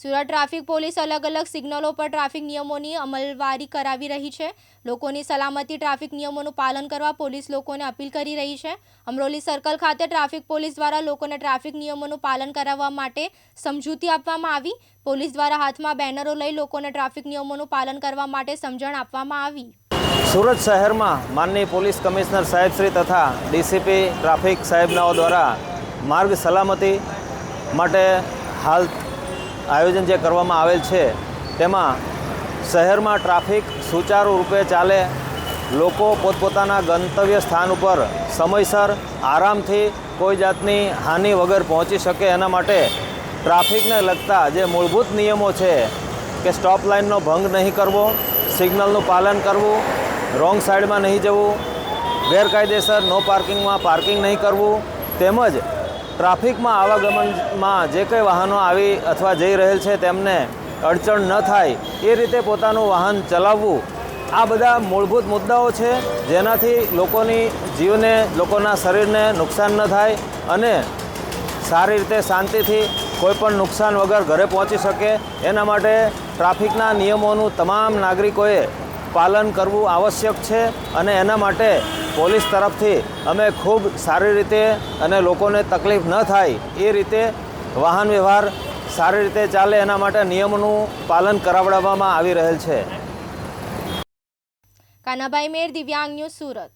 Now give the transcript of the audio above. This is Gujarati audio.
સુરત ટ્રાફિક પોલીસ અલગ અલગ સિગ્નલો પર ટ્રાફિક નિયમોની અમલવારી કરાવી રહી છે. લોકોની સલામતી ટ્રાફિક નિયમોનું પાલન કરવા પોલીસ લોકોને અપીલ કરી રહી છે. અમરોલી સર્કલ ખાતે ટ્રાફિક પોલીસ દ્વારા લોકોને ટ્રાફિક નિયમોનું પાલન કરાવવા માટે સમજૂતી આપવામાં આવી. પોલીસ દ્વારા હાથમાં બેનરો લઈ લોકોને ટ્રાફિક નિયમોનું પાલન કરવા માટે સમજણ આપવામાં આવી. સુરત શહેરમાં માનનીય પોલીસ કમિશનર સાહેબશ્રી તથા ડીસીપી ટ્રાફિક સાહેબનાઓ દ્વારા માર્ગ સલામતી માટે હાલ આયોજન જે કરવામાં આવેલ છે, તેમાં શહેરમાં ટ્રાફિક સુચારુ રૂપે ચાલે, લોકો પોતપોતાના ગંતવ્ય સ્થાન ઉપર સમયસર, આરામથી કોઈ જાતની હાનિ વગર પહોંચી શકે એના માટે ટ્રાફિકને લગતા જે મૂળભૂત નિયમો છે કે સ્ટોપ લાઇનનો ભંગ નહીં કરવો, સિગ્નલનું પાલન કરવું, રોંગ સાઈડમાં નહીં જવું, ગેરકાયદેસર નો પાર્કિંગમાં પાર્કિંગ નહીં કરવું, તેમજ ટ્રાફિકમાં આવાગમનમાં જે કંઈ વાહનો આવી અથવા જઈ રહેલ છે તેમને અડચણ ન થાય એ રીતે પોતાનું વાહન ચલાવવું આ બધા મૂળભૂત મુદ્દાઓ છે. જેનાથી લોકોની જીવને, લોકોના શરીરને નુકસાન ન થાય અને સારી રીતે શાંતિથી કોઈપણ નુકસાન વગર ઘરે પહોંચી શકે. એના માટે ટ્રાફિકના નિયમોનું તમામ નાગરિકોએ પાલન કરવું આવશ્યક છે અને એના માટે પોલીસ તરફથી અમે ખૂબ સારી રીતે અને લોકોને તકલીફ ન થાય એ રીતે વાહન વ્યવહાર સારી રીતે ચાલે એના માટે નિયમોનું પાલન કરાવડાવવામાં આવી રહેલ છે. કાનાભાઈ મેર, દિવ્યાંગ ન્યૂઝ સુરત.